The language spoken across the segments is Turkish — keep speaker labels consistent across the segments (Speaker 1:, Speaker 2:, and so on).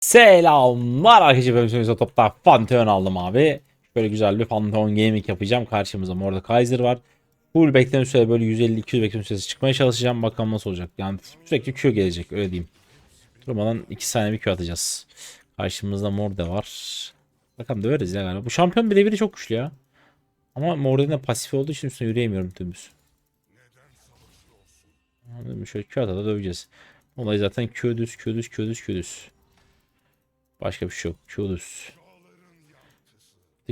Speaker 1: Selamlar arkadaşlar benim sonunda topta Pantheon aldım abi. Böyle güzel bir Pantheon Gaming yapacağım. Karşımızda Mordekaiser var. Full bekleme süre böyle 150-200 bekleme süresi çıkmaya çalışacağım. Bakalım nasıl olacak. Yani sürekli Q gelecek öyle diyeyim. Durmadan 2 saniye bir Q atacağız. Karşımızda Morde var. Bakalım döveriz ya galiba. Bu şampiyon birebiri çok güçlü ya. Ama Morde'nin de pasif olduğu için üstüne yürüyemiyorum dümdüz. Anladın mı? Şöyle Q ata da döveceğiz. Olay zaten Q düz, Q düz. Başka bir şey yok. Q düz.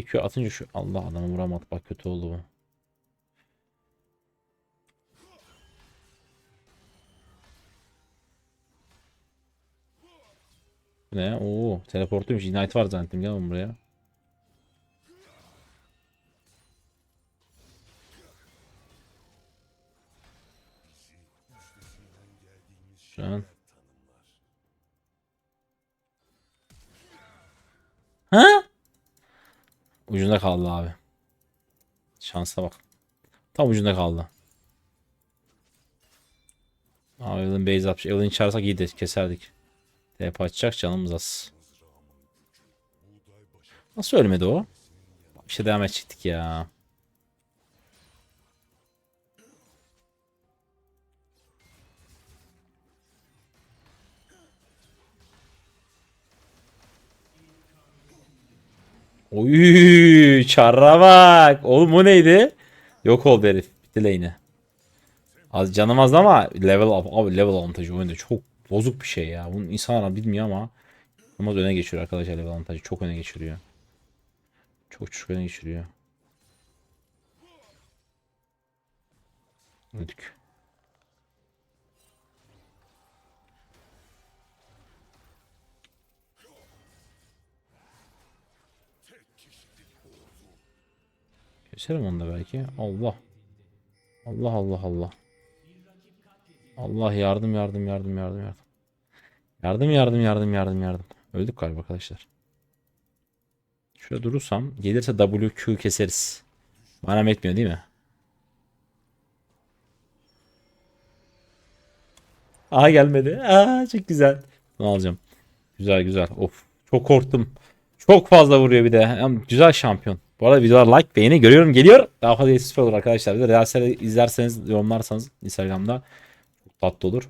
Speaker 1: Q atınca şu Allah adamı vuramadı. Bak kötü oldu bu. Ne? Oo, teleportuymuş. Ignite var zannettim. Gel buraya. Şu. Ha? Ucunda kaldı abi. Şansa bak. Tam ucunda kaldı. Abi Evelyn base atmış. Evelyn çağırsak iyi de keserdik. TP açacak canımız az. Nasıl ölmedi o? Bir şey devam edecektik ya. Oy çarra bak. Oğlum bu neydi? Yok oldu herif. Bitti lane'i. Az canım az ama level up, level avantajı oyunda çok bozuk bir şey ya. Bunu insanlar bilmiyor ama ama öne geçiriyor arkadaşlar avantajı. Çok öne geçiriyor. Çok çok öne geçiriyor. Öldük. Keserim onu da belki. Allah. Allah Allah Allah. Allah yardım yardım yardım yardım yardım. Yardım yardım yardım yardım yardım. Öldük galiba arkadaşlar. Şöyle durursam gelirse WQ keseriz. Bana etmiyor değil mi? Aha gelmedi. Aa çok güzel. Ne alacağım? Güzel güzel. Of. Çok korktum. Çok fazla vuruyor bir de. Güzel şampiyon. Bu arada videolar like beğeni görüyorum geliyor. Daha fazla istifa olur arkadaşlar. Bir de izlerseniz yorumlarsanız Instagram'da tatlı olur.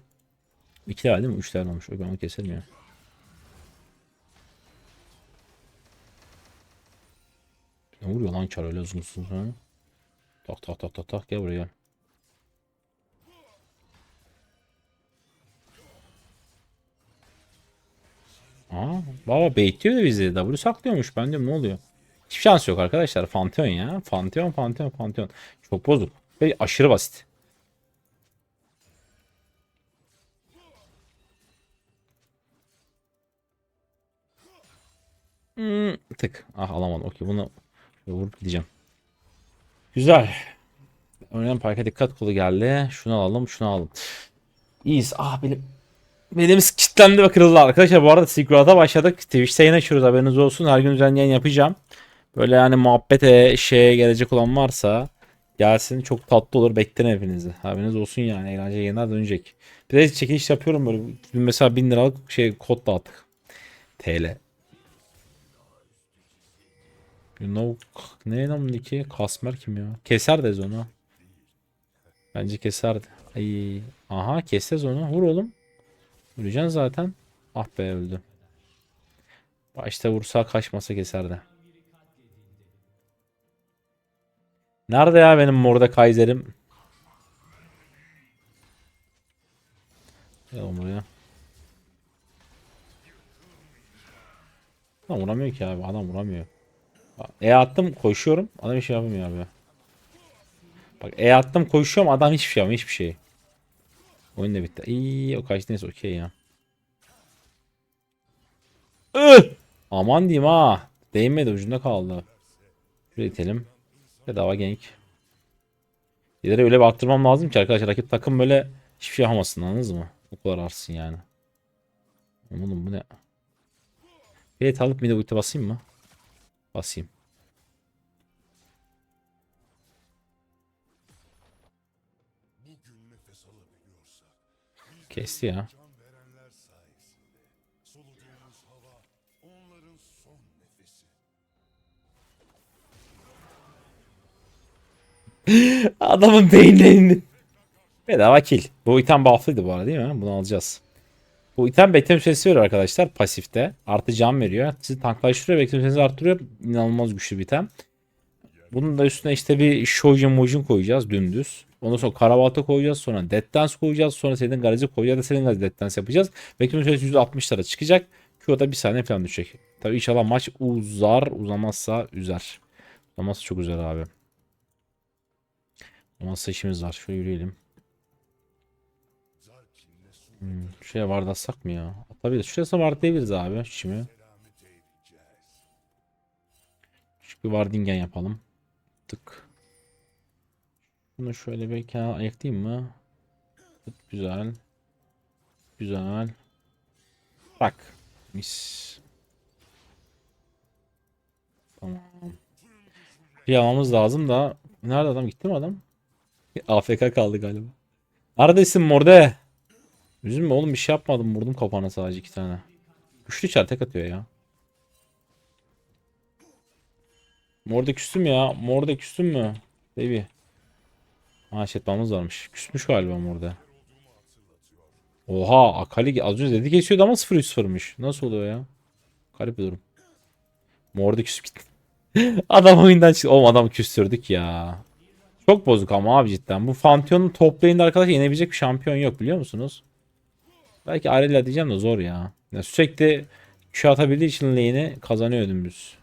Speaker 1: 2 level değil mi? 3 level olmuş. Ben onu keserim ya. Ne vuruyor lan çar öyle uzun uzun ha? Tak tak tak tak tak gel buraya. Aa, baba baitliyor da bizi. W saklıyormuş. Ben diyorum ne oluyor? Hiçbir şans yok arkadaşlar. Pantheon ya. Pantheon, Pantheon, Pantheon. Çok bozuk. Ve aşırı basit. Hmm, tık. Ah alamadım. Okey bunu vurup gideceğim. Güzel. Önemli parka dikkat kolu geldi. Şunu alalım, şunu alalım. İyiyiz. Ah benim Belimiz kilitlendi ve kırıldı arkadaşlar. Bu arada Silk başladık. Twitch'te yayın açıyoruz haberiniz olsun. Her gün düzenli yayın yapacağım. Böyle yani muhabbete şeye gelecek olan varsa gelsin çok tatlı olur. Beklerim hepinizi. Haberiniz olsun yani. Eğlenceli yayınlar dönecek. Bir de çekiliş yapıyorum böyle. Dün mesela 1000 liralık şey kod dağıttık. TL. You know, ne lan ki? Kasmer kim ya? Keser dez onu. Bence keserdi. Ay. Aha keseceğiz onu. Vur oğlum. Öleceksin zaten. Ah be öldü. Başta vursa kaçmasa keserdi. Nerede ya benim Mordekaiser'im? Gel buraya. Adam vuramıyor ki abi. Adam vuramıyor. E attım koşuyorum. Adam hiç şey yapamıyor abi. Bak E attım koşuyorum. Adam hiçbir şey yapmıyor. Hiçbir şey. Oyun da bitti. İyi o kaç neyse okey ya. Ih! Aman diyeyim ha. Değmedi ucunda kaldı. Şuraya itelim. Bedava genk. İleri öyle bir arttırmam lazım ki arkadaşlar rakip takım böyle hiçbir şey yapamasın anladınız mı? O kadar artsın yani. Oğlum bu ne? Evet alıp bir de ulti basayım mı? basayım. Kesti ya. Adamın beyinlerini. Bedava kill. Bu item bufflıydı bu arada değil mi? Bunu alacağız. Bu item bekleme süresi veriyor arkadaşlar pasifte. Artı can veriyor. Sizi tanklaştırıyor. Bekleme süresini arttırıyor. İnanılmaz güçlü bir item. Bunun da üstüne işte bir Shojin Mojin koyacağız dümdüz. Ondan sonra Karabalta koyacağız. Sonra Death Dance koyacağız. Sonra senin garajı koyacağız. Ya da senin garajı Death Dance yapacağız. Bekleme süresi %60'lara çıkacak. Q'da bir saniye falan düşecek. Tabii inşallah maç uzar. Uzamazsa üzer. Uzamazsa çok üzer abi. Uzamazsa işimiz var. Şöyle yürüyelim. Hmm, şuraya var da atsak mı ya? Atabiliriz. Şurası var diyebiliriz abi. Şimdi. Şu bir Vardingen yapalım. Tık. Bunu şöyle bir kenara ayıklayayım mı? Tık, güzel. Güzel. Bak. Mis. Tamam. Bir almamız lazım da. Nerede adam gitti mi adam? AFK kaldı galiba. Neredesin morde? Üzülme oğlum bir şey yapmadım. Vurdum kapağına sadece iki tane. Güçlü çar tek atıyor ya. Morde küstüm ya. Morde küstüm mü? Baby. Ha şetmamız varmış. Küsmüş galiba Morde. Oha Akali az önce dedi geçiyordu ama 0-3-0'mış. Nasıl oluyor ya? Garip bir durum. Morde küsüp gitti. adam oyundan çıktı. Oğlum adamı küstürdük ya. Çok bozuk ama abi cidden. Bu Pantheon'un top lane'de arkadaş yenebilecek bir şampiyon yok biliyor musunuz? Belki Arella diyeceğim de zor ya. ya sürekli Q atabildiği için lane'i kazanıyor dümdüz.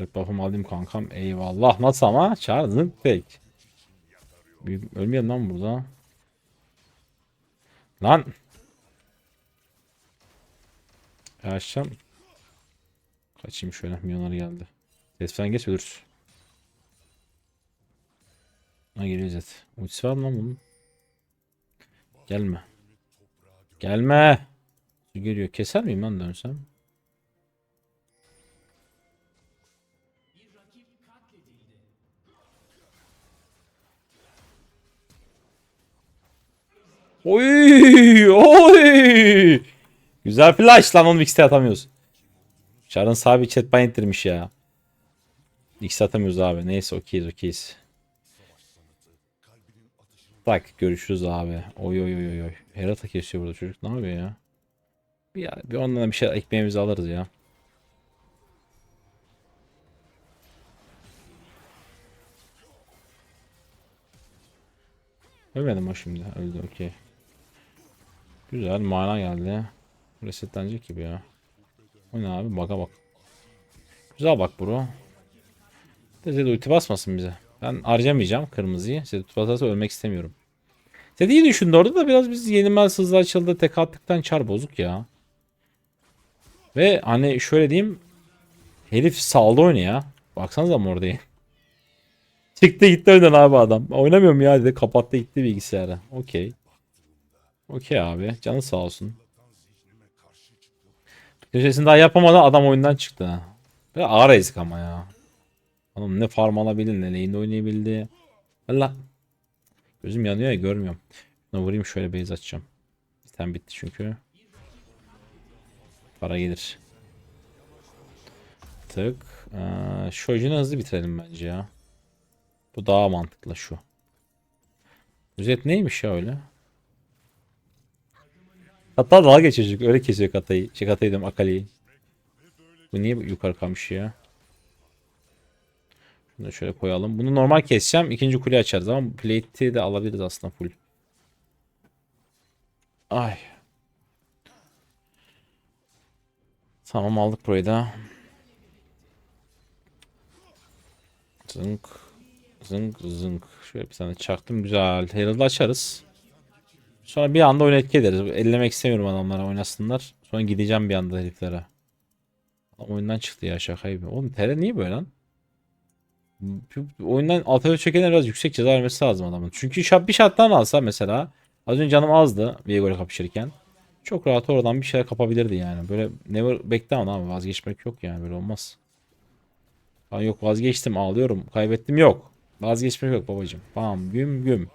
Speaker 1: Red buff'ımı alayım kankam. Eyvallah. Nasıl ama? Çağırdın. Bir- Ölmeyelim lan burada. Lan. Yaşam. Kaçayım şöyle. Milyonlar geldi. Ses falan geç ölürsün. Ha geliyor Zed. Ultisi var mı bunun? Gelme. Gelme. Geliyor. Keser miyim lan dönsem? Oy! Oy! Güzel flash lan onu X'te atamıyoruz. Çarın sahibi chat ban ettirmiş ya. X'te atamıyoruz abi. Neyse okeyiz okeyiz. Bak görüşürüz abi. Oy oy oy oy. Herata kesiyor burada çocuk. Ne yapıyor ya? Bir, bir ondan bir şey ekmeğimizi alırız ya. Ölmedim o şimdi. Öldü okey. Güzel mana geldi. Resetlenecek gibi ya. O ne abi baka bak. Güzel bak bro. Zed ulti basmasın bize. Ben harcamayacağım kırmızıyı. Zed ulti basarsa ölmek istemiyorum. Zed iyi düşündü orada da biraz biz yenilmez hızlı açıldı. Tek attıktan çar bozuk ya. Ve hani şöyle diyeyim. Herif saldı oyunu ya. Baksanıza Morde'yi. Çıktı gitti önden abi adam. Oynamıyorum ya dedi. Kapattı gitti bilgisayarı. Okey. Okey abi. Canı sağ olsun. Köşesini daha yapamadan adam oyundan çıktı. ha. Ve ağır ezik ama ya. Adam ne farm alabildi ne lane'de oynayabildi. Allah. Gözüm yanıyor ya görmüyorum. Şuna vurayım şöyle base açacağım. Sistem bitti çünkü. Para gelir. Tık. Ee, Shojin'i hızlı bitirelim bence ya. Bu daha mantıklı şu. Özet neymiş ya öyle? Hatta dalga çocuk. Öyle kesiyor katayı. Şey katayı diyorum Akali'yi. Bu niye yukarı kalmış ya? Şunu şöyle koyalım. Bunu normal keseceğim. İkinci kule açarız ama plate'i de alabiliriz aslında full. Ay. Tamam aldık burayı da. Zınk. Zınk zınk. Şöyle bir tane çaktım güzel. Herald'ı açarız. Sonra bir anda oyun etki ederiz. Ellemek istemiyorum adamlara oynasınlar. Sonra gideceğim bir anda heriflere. Oyundan çıktı ya şaka gibi. Oğlum TR niye böyle lan? Oyundan alta çekenler biraz yüksek ceza vermesi lazım adamın. Çünkü şap bir şattan alsa mesela Az önce canım azdı Viego'yla kapışırken. Çok rahat oradan bir şeyler kapabilirdi yani. Böyle never back down abi vazgeçmek yok yani böyle olmaz. Ha yok vazgeçtim ağlıyorum. Kaybettim yok. Vazgeçmek yok babacım. Bam güm güm.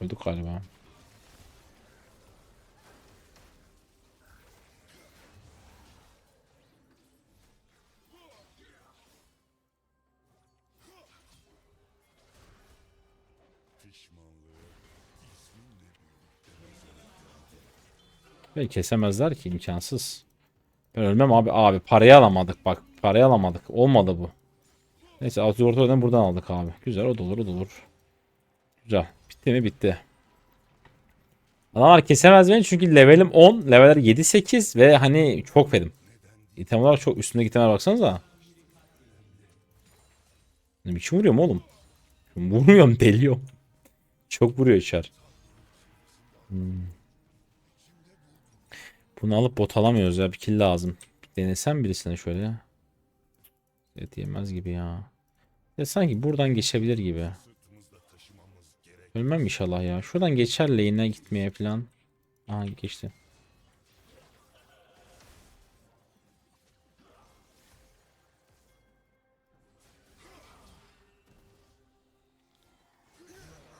Speaker 1: Öldük galiba. Ve kesemezler ki imkansız. Ben ölmem abi. Abi parayı alamadık bak. Parayı alamadık. Olmadı bu. Neyse Azur ortadan buradan aldık abi. Güzel o da olur o da olur. Güzel. Bitti mi? Bitti. Adamlar kesemez beni çünkü levelim 10. Leveler 7-8 ve hani çok fedim. İtem olarak çok üstündeki itemlere baksanıza. Ne biçim vuruyorum oğlum? Vurmuyorum deliyorum. Çok vuruyor içer. Hmm. Bunu alıp bot alamıyoruz ya. Bir kill lazım. Denesem birisine şöyle. Evet yemez gibi ya. Ya sanki buradan geçebilir gibi. Ölmem inşallah ya. Şuradan geçer lane'e gitmeye falan. Aha geçti.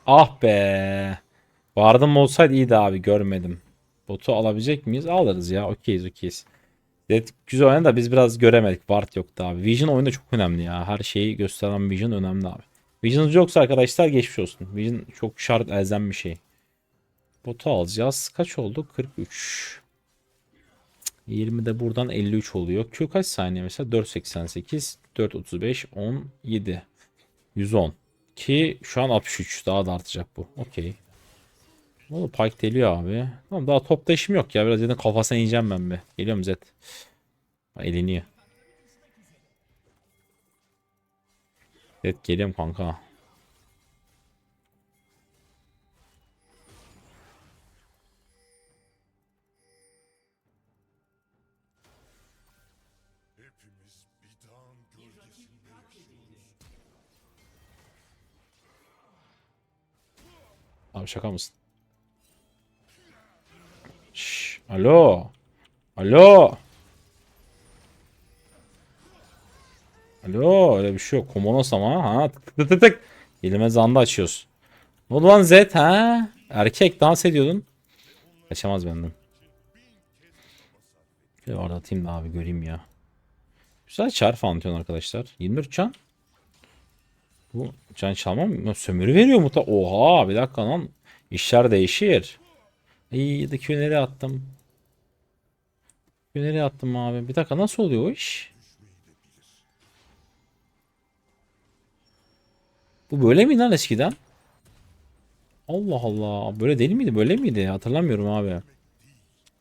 Speaker 1: Ah be. Vardım olsaydı iyiydi abi görmedim. Botu alabilecek miyiz? Alırız ya. Okeyiz okeyiz. Evet, güzel oynadı da biz biraz göremedik. Ward yoktu abi. Vision oyunda çok önemli ya. Her şeyi gösteren Vision önemli abi. Vision'ınız yoksa arkadaşlar geçmiş olsun. Vision çok şart elzem bir şey. Botu alacağız. Kaç oldu? 43. 20 de buradan 53 oluyor. Q kaç saniye mesela? 4.88, 4.35, 17. 110. Ki şu an 63. Daha da artacak bu. Okey. Oğlum Pike deliyor abi. Tamam daha topta işim yok ya. Biraz dedim kafasına yiyeceğim ben be. Geliyorum Zed. Eleniyor. Zed geliyorum kanka. Abi şaka mısın? Şş, alo. Alo. Alo öyle bir şey yok. Komonos ama ha tık tık tık tık. Elime zanda açıyoruz. Ne oldu lan Zed ha? Erkek dans ediyordun. Kaçamaz benden. Şöyle orada atayım da abi göreyim ya. Güzel çar fantiyon arkadaşlar. 24 can. Bu can çalmam mı? Sömürü veriyor mu? Oha bir dakika lan. İşler değişir. İyi de nereye attım? Nereye attım abi? Bir dakika nasıl oluyor o iş? Bu böyle mi lan eskiden? Allah Allah. Böyle değil miydi? Böyle miydi? Hatırlamıyorum abi.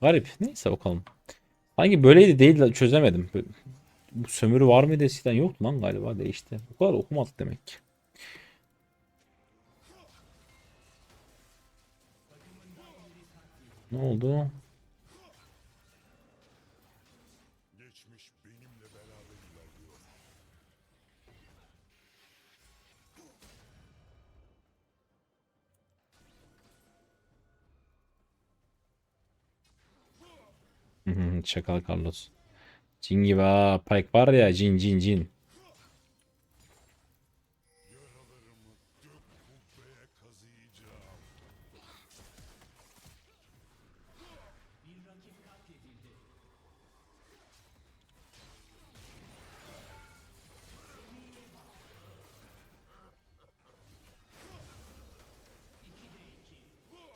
Speaker 1: Garip. Neyse bakalım. Sanki böyleydi değil de çözemedim. Bu- sömürü var mıydı eskiden? Yoktu lan galiba değişti. Bu kadar okumadık demek ki. Ne oldu? Çakal Carlos. Cin gibi ha. Pike var ya cin cin cin.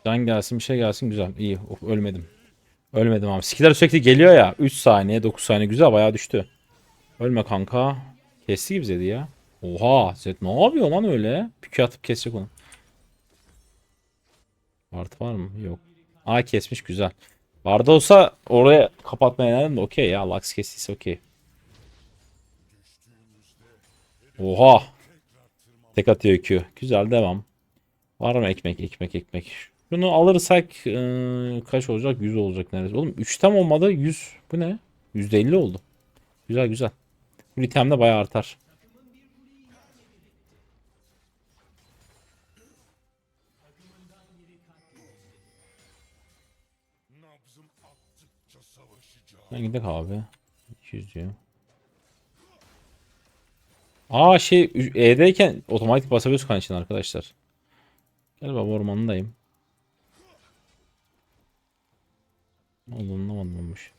Speaker 1: Can gelsin bir şey gelsin güzel. İyi of, ölmedim. Ölmedim abi. Skiller sürekli geliyor ya. 3 saniye 9 saniye güzel bayağı düştü. Ölme kanka. Kesti gibi Zed'i ya. Oha Zed ne yapıyor lan öyle? Pükü atıp kesecek onu. Artı var mı? Yok. Aa kesmiş güzel. Vardı olsa oraya kapatmaya denedim de okey ya. Lux kestiyse okey. Oha. Tek atıyor Q. Güzel devam. Var mı ekmek ekmek ekmek. Şunu alırsak eee, kaç olacak? 100 olacak neredeyse. Oğlum 3 tam olmadı 100. Bu ne? %50 oldu. Güzel güzel. Bu item de bayağı artar. Ben gidelim abi. 200 diyor. Aa şey E'deyken otomatik basabiliyoruz kan için arkadaşlar. Gel baba ormanındayım. Ne oldu anlamadım olmuş.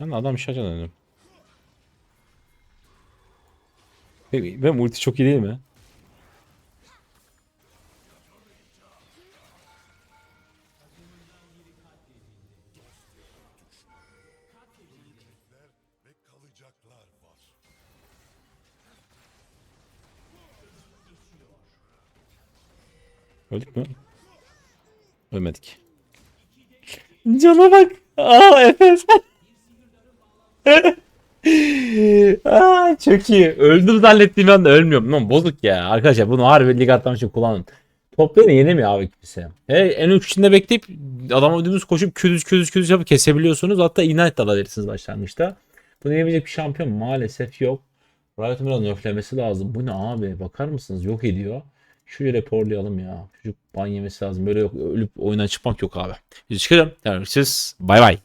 Speaker 1: Ben de adam şaşa döndüm. Benim ulti çok iyi değil mi? Öldük mü? Ölmedik. Cana bak. Aa Efes. Aa, çok iyi. Öldüm zannettiğim anda ölmüyorum. Lan bozuk ya. Arkadaşlar bunu harbi lig atlamak için kullanın. Top yenemiyor abi kimse. He, en üç içinde bekleyip adama ödümüz koşup küdüz küdüz küdüz yapıp kesebiliyorsunuz. Hatta ignite de alabilirsiniz başlangıçta. Bunu yenebilecek bir şampiyon maalesef yok. Riot Mirror'ın öflemesi lazım. Bu ne abi? Bakar mısınız? Yok ediyor. Şuraya raporlayalım ya. Çocuk ban yemesi lazım. Böyle yok, ölüp oyundan çıkmak yok abi. Biz çıkalım. Görüşürüz. Bay bay.